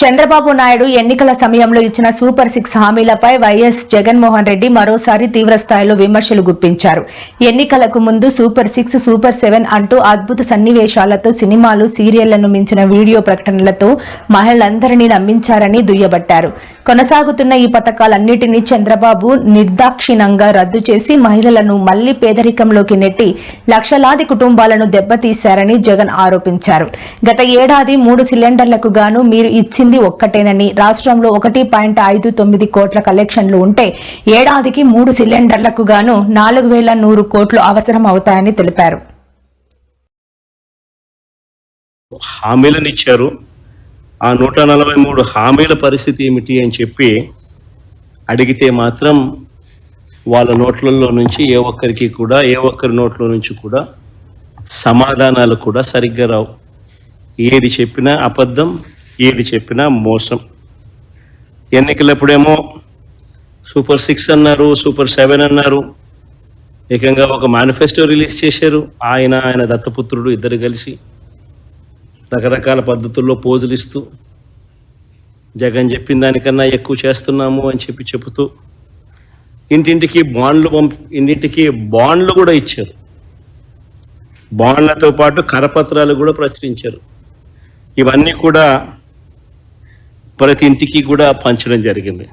చంద్రబాబు నాయుడు ఎన్నికల సమయంలో ఇచ్చిన సూపర్ సిక్స్ హామీలపై వైఎస్ జగన్మోహన్ రెడ్డి మరోసారి తీవ్ర స్థాయిలో విమర్శలు గుప్పించారు. ఎన్నికలకు ముందు సూపర్ సిక్స్ సూపర్ సెవెన్ అంటూ అద్భుత సన్నివేశాలతో సినిమాలు సీరియళ్ళను మించిన వీడియో ప్రకటనలతో మహిళలందరినీ నమ్మించారని దుయ్యబట్టారు. కొనసాగుతున్న ఈ పథకాలన్నిటినీ చంద్రబాబు నిర్దాక్షిణంగా రద్దు చేసి మహిళలను మళ్ళీ పేదరికంలోకి నెట్టి లక్షలాది కుటుంబాలను దెబ్బతీశారని జగన్ ఆరోపించారు. గత ఏడాది మూడు సిలిండర్లకు గాను మీరు ఇచ్చింది ఒక్కటేనని. రాష్ట్రంలో ఒకటి పాయింట్ ఐదు తొమ్మిది కోట్ల కలెక్షన్లు ఉంటే ఏడాదికి మూడు సిలిండర్లకు గాను నాలుగు వేల నూరు కోట్లు అవసరం అవుతాయని తెలిపారు. హామీలను ఇచ్చారు. ఆ నూట నలభై మూడు హామీల పరిస్థితి ఏమిటి అని చెప్పి అడిగితే మాత్రం వాళ్ళ నోట్లలో నుంచి ఏ ఒక్కరికి కూడా ఏ ఒక్కరి నోట్లో నుంచి కూడా సమాధానాలు కూడా సరిగ్గా రావు. ఏది చెప్పినా అబద్ధం ఏది చెప్పినా మోసం. ఎన్నికలప్పుడేమో సూపర్ సిక్స్ అన్నారు సూపర్ సెవెన్ అన్నారు. ఏకంగా ఒక మేనిఫెస్టో రిలీజ్ చేశారు. ఆయన ఆయన దత్తపుత్రుడు ఇద్దరు కలిసి రకరకాల పద్ధతుల్లో పోజులు ఇస్తూ జగన్ చెప్పిన దానికన్నా ఎక్కువ చేస్తున్నాము అని చెప్పి చెబుతూ ఇంటింటికి బాండ్లు పంపి ఇంటింటికి బాండ్లు కూడా ఇచ్చారు. బాండ్లతో పాటు కరపత్రాలు కూడా ప్రచురించారు. ఇవన్నీ కూడా ప్రతి ఇంటికి కూడా పంచడం జరిగింది.